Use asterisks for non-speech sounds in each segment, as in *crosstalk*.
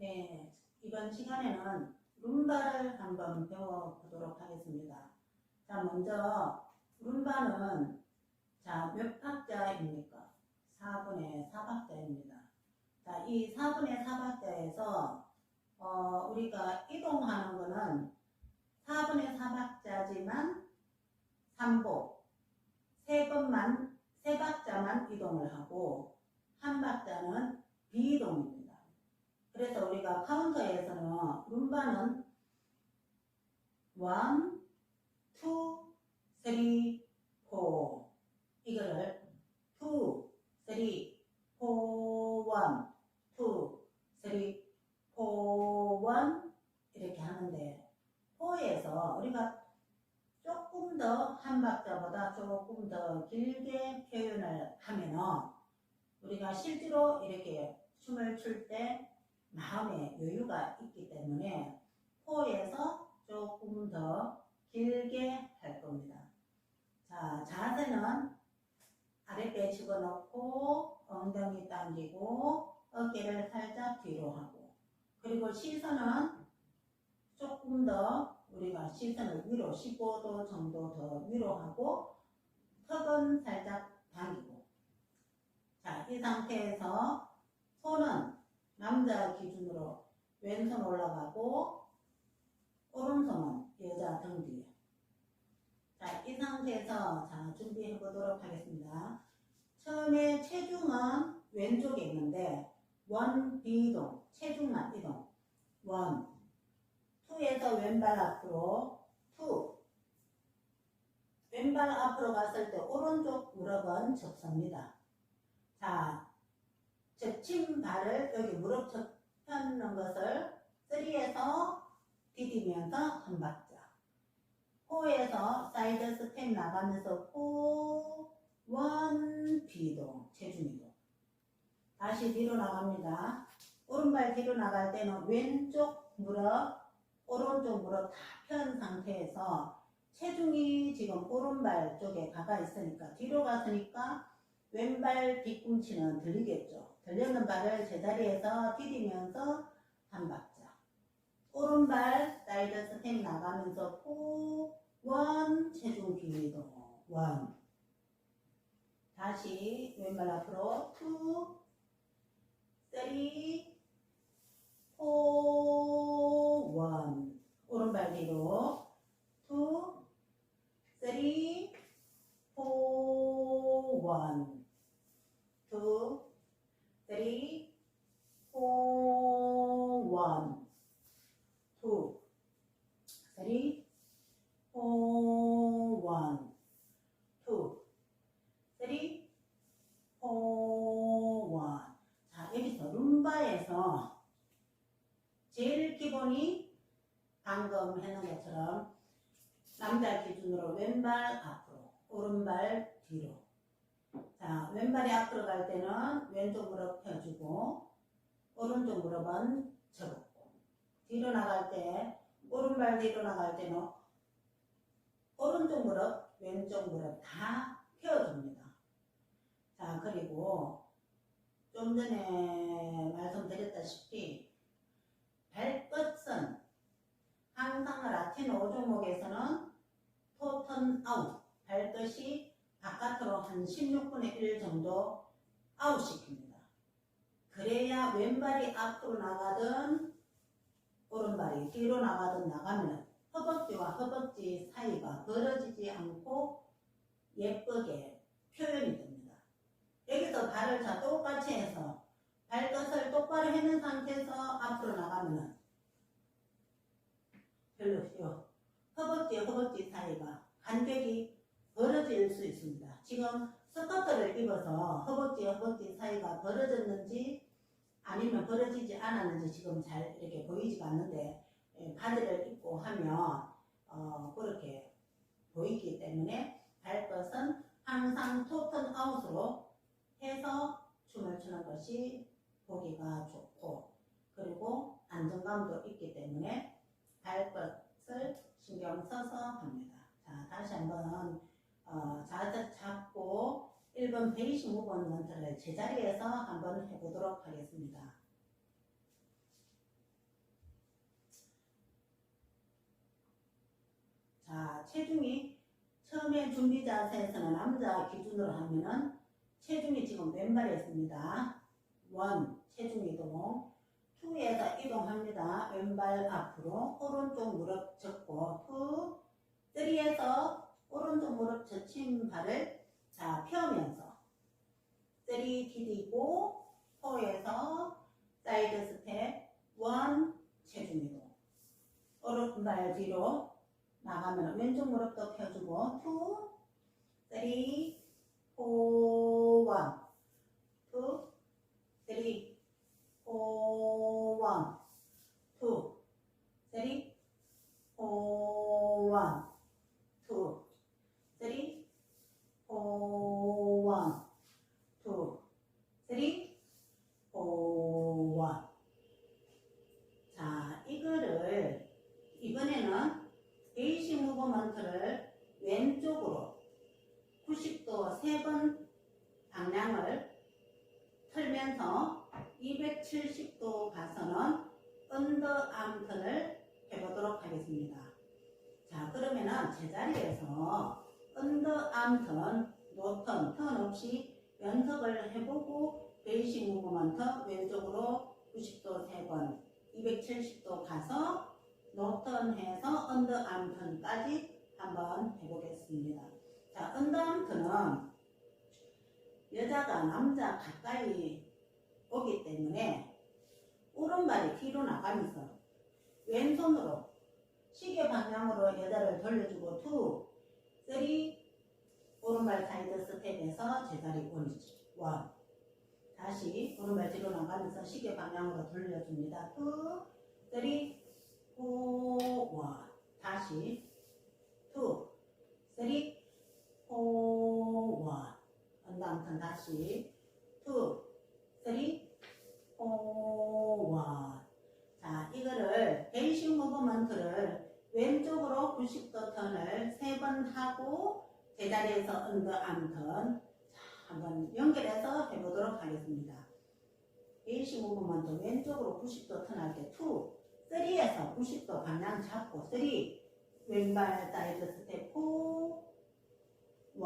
네, 이번 시간에는 룸바를 한번 배워보도록 하겠습니다. 자, 먼저 룸바는 자, 몇 박자입니까? 4분의 4박자입니다. 자, 이 4분의 4박자에서 어, 우리가 이동하는 거는 4분의 4박자지만 3복, 세 번만, 세 박자만 이동을 하고 한 박자는 비이동입니다. 그래서 우리가 카운터에서는 룸바는 1, 2, 3, 4 이거를 2, 3, 4, 1, 2, 3, 4, 1 이렇게 하는데 4에서 우리가 조금 더 한 박자보다 조금 더 길게 표현을 하면은 우리가 실제로 이렇게 춤을 출때 마음에 여유가 있기 때문에 코에서 조금 더 길게 할 겁니다. 자, 자세는 아랫배 집어넣고 엉덩이 당기고 어깨를 살짝 뒤로 하고 그리고 시선은 조금 더 우리가 시선을 위로 15도 정도 더 위로 하고 턱은 살짝 당기고 자, 이 상태에서 손은 남자 기준으로 왼손 올라가고 오른손은 여자 등 뒤에 자, 이 상태에서 자, 준비해 보도록 하겠습니다. 처음에 체중은 왼쪽에 있는데 원 비이동, 체중만 이동 원 투에서 왼발 앞으로 투 왼발 앞으로 갔을 때 오른쪽 무릎은 접습니다. 자, 접힌 발을 여기 무릎 접혀놓은 것을 3에서 디디면서 한 박자. 호에서 사이드 스텝 나가면서 호, 원, 비동, 체중이동. 다시 뒤로 나갑니다. 오른발 뒤로 나갈 때는 왼쪽 무릎, 오른쪽 무릎 다 편 상태에서 체중이 지금 오른발 쪽에 가가 있으니까 뒤로 갔으니까 왼발 뒤꿈치는 들리겠죠. 들리는 발을 제자리에서 디디면서 한 박자. 오른발 사이드 스텝 나가면서 호, 원, 체중 비이동, 원. 다시 왼발 앞으로 투, 쓰리, 포, 원. 오른발 뒤로 투, 쓰리, 포, 원. Two, three, four, one, two, three, four, one, two, three, four, one. 자, 여기서 룸바에서 제일 기본이 방금 해놓은 것처럼 남자 기준으로 왼발 앞으로, 오른발 뒤로. 자, 왼발이 앞으로 갈 때는 왼쪽 무릎 펴주고, 오른쪽 무릎은 접고, 뒤로 나갈 때, 오른발 뒤로 나갈 때는 오른쪽 무릎, 왼쪽 무릎 다 펴줍니다. 자, 그리고 좀 전에 말씀드렸다시피, 발끝은 항상 라틴 5종목에서는 토턴 아웃, 발끝이 바깥으로 한 16분의 1 정도 아웃시킵니다. 그래야 왼발이 앞으로 나가든 오른발이 뒤로 나가든 나가면 허벅지와 허벅지 사이가 벌어지지 않고 예쁘게 표현이 됩니다. 여기서 발을 자 똑같이 해서 발끝을 똑바로 해놓은 상태에서 앞으로 나가면 별로요. 허벅지 허벅지 사이가 간격이 벌어질 수 있습니다. 지금 스커트를 입어서 허벅지 허벅지 사이가 벌어졌는지 아니면 벌어지지 않았는지 지금 잘 이렇게 보이지가 않는데 예, 바지를 입고 하면 어, 그렇게 보이기 때문에 발끝은 항상 토턴 아웃으로 해서 춤을 추는 것이 보기가 좋고 그리고 안정감도 있기 때문에 발끝을 신경 써서 합니다. 자 다시 한번 어, 잡고 1번 125번 원터를 제자리에서 한번 해보도록 하겠습니다. 자, 체중이 처음에 준비 자세에서는 남자 기준으로 하면은 체중이 지금 왼발에 있습니다. 원, 체중 이동. 2에서 이동합니다. 왼발 앞으로 오른쪽 무릎 접고 2, 3에서 오른쪽 무릎 젖힌 발을 자 펴면서 쓰리 디디고 4에서 사이드 스텝 1 체중이로 오른발 뒤로 나가면 왼쪽 무릎도 펴주고 2 3 4 1 2 3 4 1 2 3 4 자, 이거를 이번에는 베이싱 무브먼트를 왼쪽으로 90도 세번 방향을 틀면서 270도 가서는 언더암 턴을 해보도록 하겠습니다. 자 그러면은 제자리에서 언더암 턴, 노턴, 턴 없이 연습을 해보고 베이싱 무브먼트 왼쪽으로 90도 세 번, 270도 가서 노턴 해서 언더암 턴까지 한번 해보겠습니다. 자, 언더암 턴은 여자가 남자 가까이 오기 때문에 오른발이 뒤로 나가면서 왼손으로 시계 방향으로 여자를 돌려주고 투, 쓰리, 오른발 사이드 스텝에서 제자리 원이지. 원. 다시 오른발 뒤로 나가면서 시계 방향으로 돌려줍니다. 투, 쓰리, 포, 원. 다시 투, 쓰리, 포, 원. 언다음턴 다시 투, 쓰리, 포, 원. 자, 이거를 베이싱 무브먼트를 왼쪽으로 90도 턴을 세 번 하고 제자리에서 언더 암턴 자, 한번 연결해서 해보도록 하겠습니다. 베이싱 무브먼트 왼쪽으로 90도 턴할 때 2, 3에서 90도 방향 잡고 3 왼발 사이드 스텝 4 1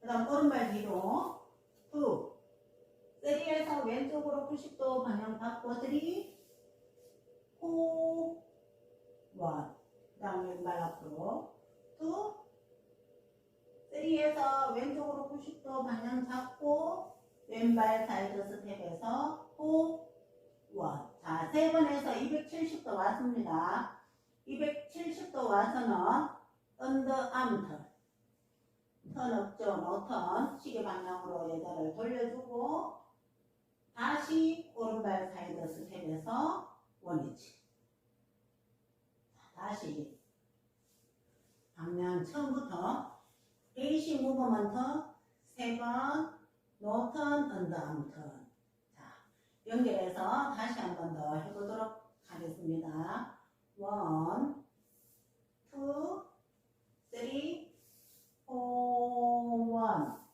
그 다음 오른발 뒤로 2 3에서 왼쪽으로 90도 방향 받고 3 4 1 그 다음 왼발 앞으로 2 3에서 왼쪽으로 90도 방향 잡고 왼발 사이드 스텝에서 4 원. 자, 세 번에서 270도 왔습니다. 270도 와서는 언더암 턴. 턴 없죠, 노턴. 시계 방향으로 여자를 돌려주고 다시 오른발 사이드 스텝에서 원위치. 자, 다시 방향 처음부터 베이싱 무브먼트 세 번, 노턴, 언더암턴. 연결해서 다시 한 번 더 해보도록 하겠습니다. 원, 투, 쓰리, 포, 원,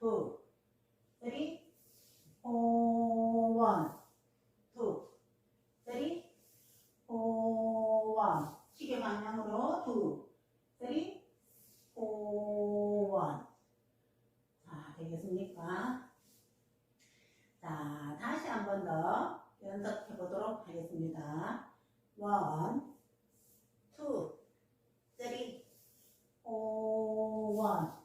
투, 쓰리, 포, 원, 투, 쓰리, 포, 원. 시계 방향으로 투, 쓰리, 포, 원. 자, 되겠습니까? 자, 다시 한 번 더 연습해 보도록 하겠습니다. 원, 투, 쓰리, 오, 원,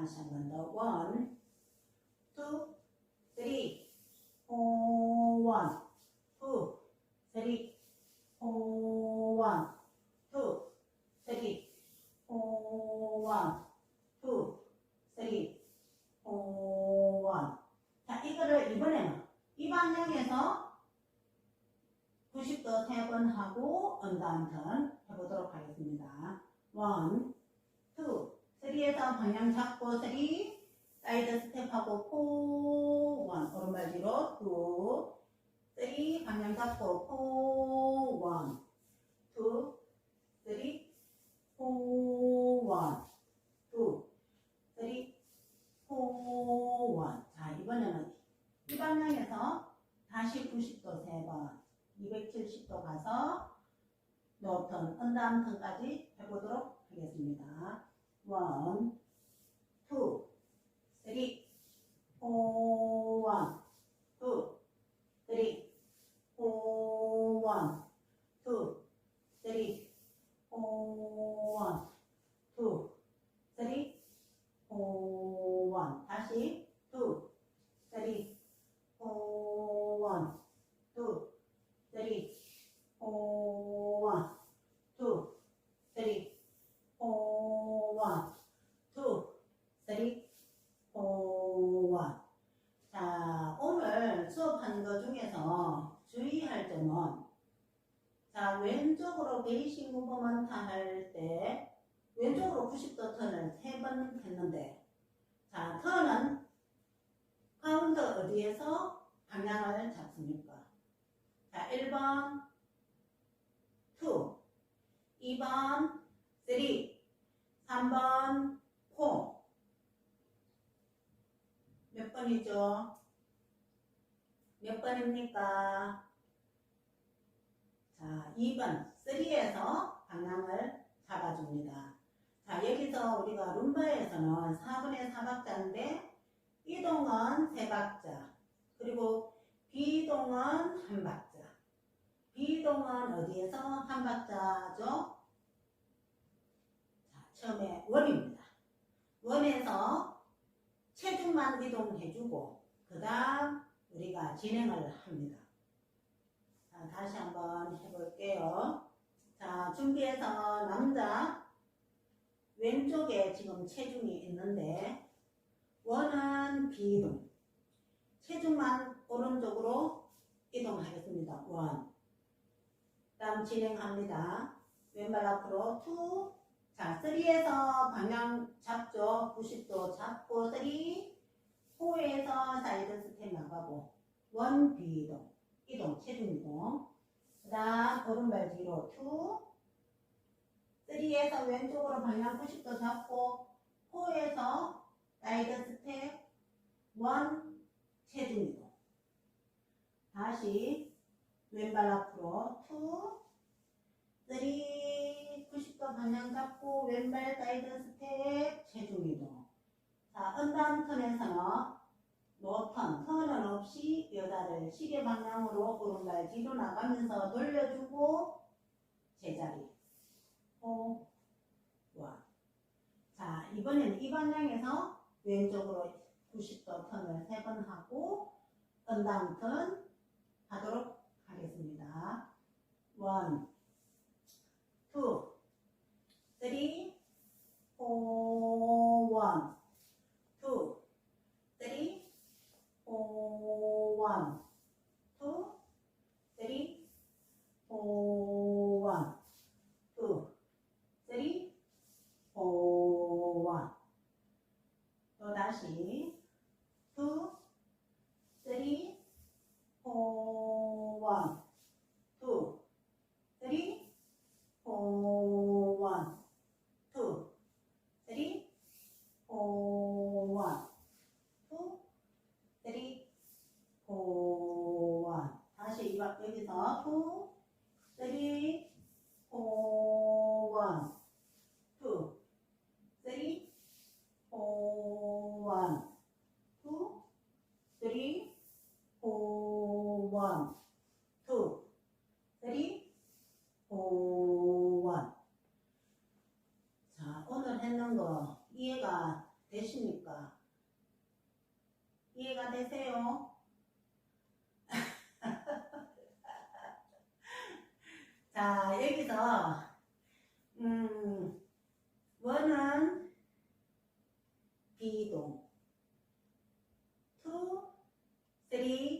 다시 한번 더 one, two, three, four, one, two, three, four, one, two, three, four, one, two, three, four, one. 자, 이거를 이번에는 이 방향에서 90도 3번 하고 언다운턴 해보도록 하겠습니다. one, two, 3에서 방향 잡고 3 사이드 스텝하고 4, 1 오른발 뒤로 2, 3 방향 잡고 4, 1 2, 3 4, 1 2, 3 4, 1자 이번에는 이 방향에서 다시 90도 3번 270도 가서 노턴, 언더암턴까지 투, 쓰리, 포, 원. 다시. 투, 쓰리, 포, 원, 투, 쓰리, 포, 원, 투, 쓰리, 포, 원, 투, 쓰리, 포, 원. 자, 오늘 수업하는 것 중에서 주의할 점은 자, 왼쪽으로 베이싱 무브먼트 할 때 왼쪽으로 90도 턴을 세번 했는데 자, 턴은 카운터 어디에서 방향을 잡습니까? 자, 1번 2, 2번 3, 3번 4. 몇 번이죠? 몇 번입니까? 자, 2번 3에서 방향을 잡아줍니다. 자, 여기서 우리가 룸바에서는 4분의 4박자인데 이동은 3박자 그리고 비동은 1박자 비동은 어디에서 한 박자죠? 자, 처음에 원입니다. 원에서 체중만 이동해주고 그 다음 우리가 진행을 합니다. 자, 다시 한번 해볼게요. 자, 준비해서 남자 왼쪽에 지금 체중이 있는데 원은 비이동 체중만 오른쪽으로 이동하겠습니다. 원 다음 진행합니다. 왼발 앞으로 투 자, 3에서 방향 잡죠. 90도 잡고 3 4에서 사이드 스텝 나가고 원 비이동 이동 체중 이동 그 다음 오른발 뒤로 2 3에서 왼쪽으로 방향 90도 잡고 4에서 사이드 스텝 원 체중 이동 다시 왼발 앞으로 2 3 90도 방향 잡고 왼발 사이드 스텝 체중 이동 자 언다운 턴에서는 노턴 턴은 없이 여자를 시계 방향으로 오른발 뒤로 나가면서 돌려주고 제자리 어, 호와. 자 이번에는 2번장에서 왼쪽으로 90도 턴을 3번 하고 그 언다운 턴 하도록 하겠습니다. 1, 2, 3, 4, 1, 2, 3, 4, 1, 2, 3, 4, ဝသောတာရှင် 포, 원. 자, 오늘 했는 거 이해가 되십니까? 이해가 되세요? *laughs* 자, 여기서, 음, 원은 비동, 투, 쓰리, 포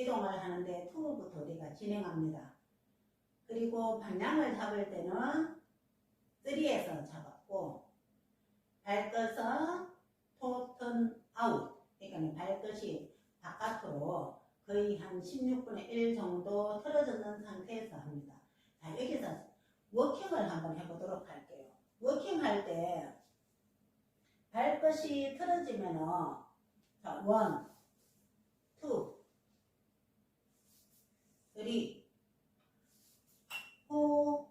이동을 하는데 투부터 우리가 진행합니다. 그리고 방향을 잡을 때는 3에서 잡았고 발끝은 토턴 아웃 그러니까 발끝이 바깥으로 거의 한 16분의 1 정도 틀어졌는 상태에서 합니다. 자 여기서 워킹을 한번 해보도록 할게요. 워킹할 때 발끝이 틀어지면은 자 원, 투, 쓰리, 포,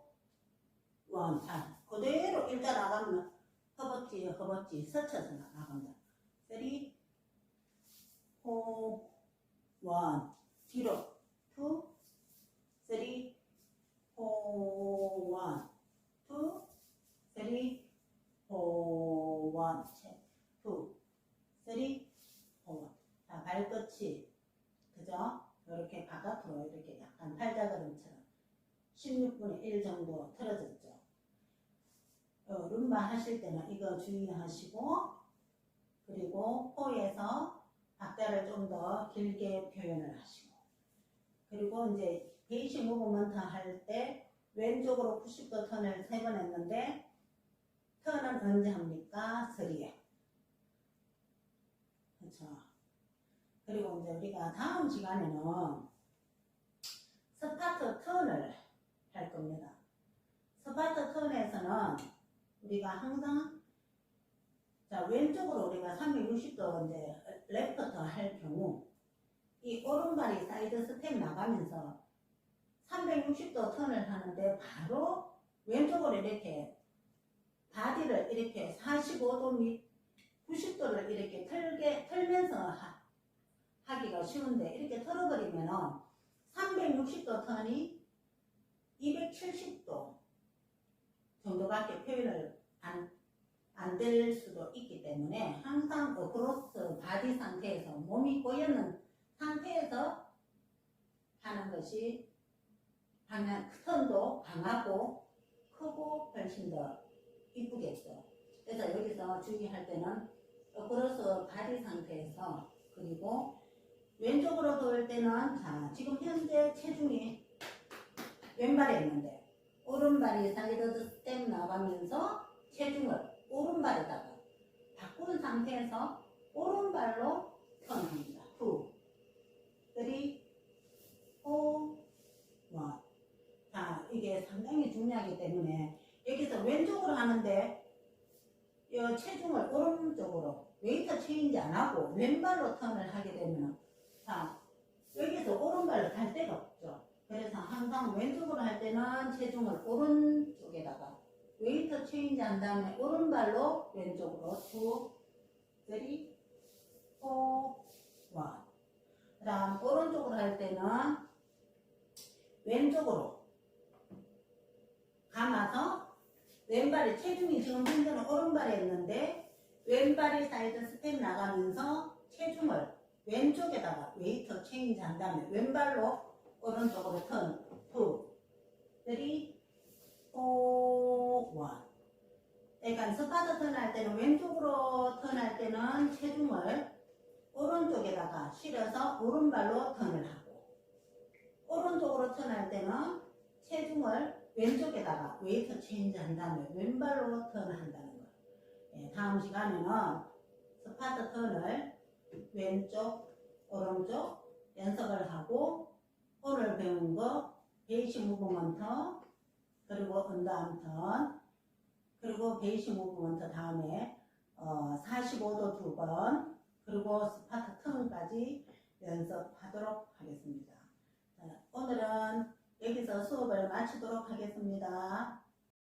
원. 자 그대로 일자 나가면 허벅지 허벅지 스쳐서 나갑니다. 쓰리, 포, 원. 뒤로 투, 쓰리, 포, 원. 투, 쓰리, 포, 원. 체, 투, 쓰리, 포, 원. 자 발끝이 그죠? 이렇게 바깥으로 이렇게 약간 팔자걸음처럼 16분의 1 정도 틀어졌죠. 어, 룸바 하실 때는 이거 주의하시고 그리고 코에서 박자를 좀 더 길게 표현을 하시고 그리고 이제 베이시 무브먼트 할 때 왼쪽으로 90도 턴을 세 번 했는데 턴은 언제 합니까? 3에 그렇죠. 그리고 이제 우리가 다음 시간에는 스타트 턴을 할 겁니다. 스타트 턴에서는 우리가 항상 자 왼쪽으로 우리가 360도 이제 레프트 할 경우 이 오른발이 사이드 스텝 나가면서 360도 턴을 하는데 바로 왼쪽으로 이렇게 바디를 이렇게 45도 및 90도를 이렇게 틀게 틀면서 하, 하기가 쉬운데 이렇게 털어버리면은 360도 턴이 270도 정도밖에 표현을 안, 안 될 수도 있기 때문에 항상 어크로스 바디 상태에서 몸이 꼬여있는 상태에서 하는 것이 방향 턴도 강하고 크고 훨씬 더 이쁘겠죠. 그래서 여기서 주의할 때는 어크로스 바디 상태에서 그리고 왼쪽으로 돌 때는 자 지금 현재 체중이 왼발에 있는데 오른발이 사이드 스텝 나가면서 체중을 오른발에다가 바꾼 상태에서 오른발로 턴합니다. 2, 3, 4, 1. 자 이게 상당히 중요하기 때문에 여기서 왼쪽으로 하는데 이 체중을 오른쪽으로 웨이터 체인지 안 하고 왼발로 턴을 하게 되면 자 여기서 오른발로 갈 데가 없죠. 그래서 항상 왼쪽으로 할 때는 체중을 오른쪽에다가 웨이터 체인지 한 다음에 오른발로 왼쪽으로 2, 3, 4, 1. 그 다음 오른쪽으로 할 때는 왼쪽으로 감아서 왼발이 체중이 지금 현재는 오른발에 있는데 왼발이 사이드 스텝 나가면서 체중을 왼쪽에다가 웨이터 체인지 한 다음에 왼발로 오른쪽으로 턴 2, 3, 4, 1 그러니까 스파드 턴할 때는 왼쪽으로 턴할 때는 체중을 오른쪽에다가 실어서 오른발로 턴을 하고 오른쪽으로 턴할 때는 체중을 왼쪽에다가 웨이터 체인지 한 다음에 왼발로 턴을 한다는 거예요. 예, 다음 시간에는 스파트 턴을 왼쪽, 오른쪽 연습을 하고 오늘 배운 거 베이시 무브먼트 그리고 언더암 턴 그리고 베이시 무브먼트 다음에 어, 45도 두 번 그리고 스파트 턴까지 연습하도록 하겠습니다. 자, 오늘은 여기서 수업을 마치도록 하겠습니다.